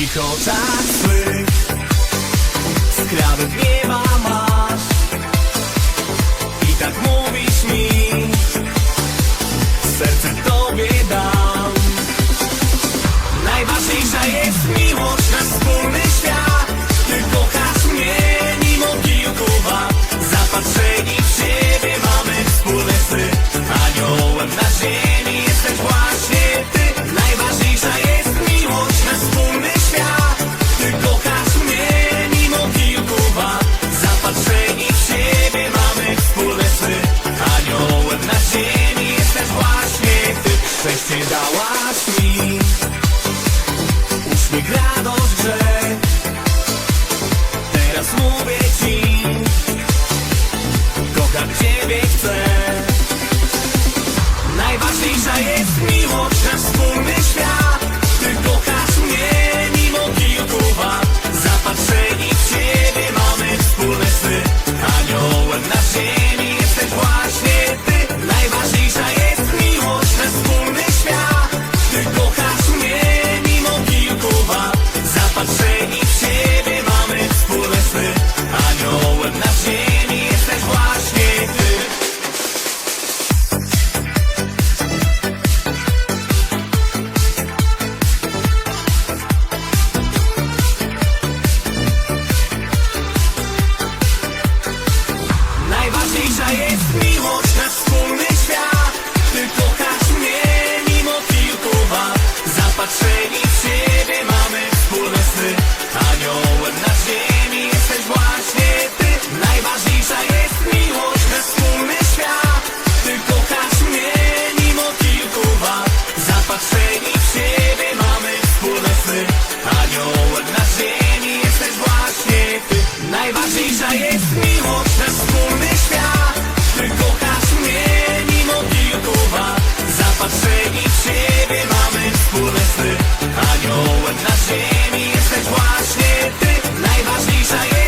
wszystkich oczach swych. Skrawek nieba masz. I tak mówisz mi. Serce tobie dam. Najważniejsza jest mówię ci. Kocham ciebie chcę. Najważniejsza jest miłość, nasz wspólny świat. Ziołem na ziemi jesteś właśnie ty. Najważniejsza jest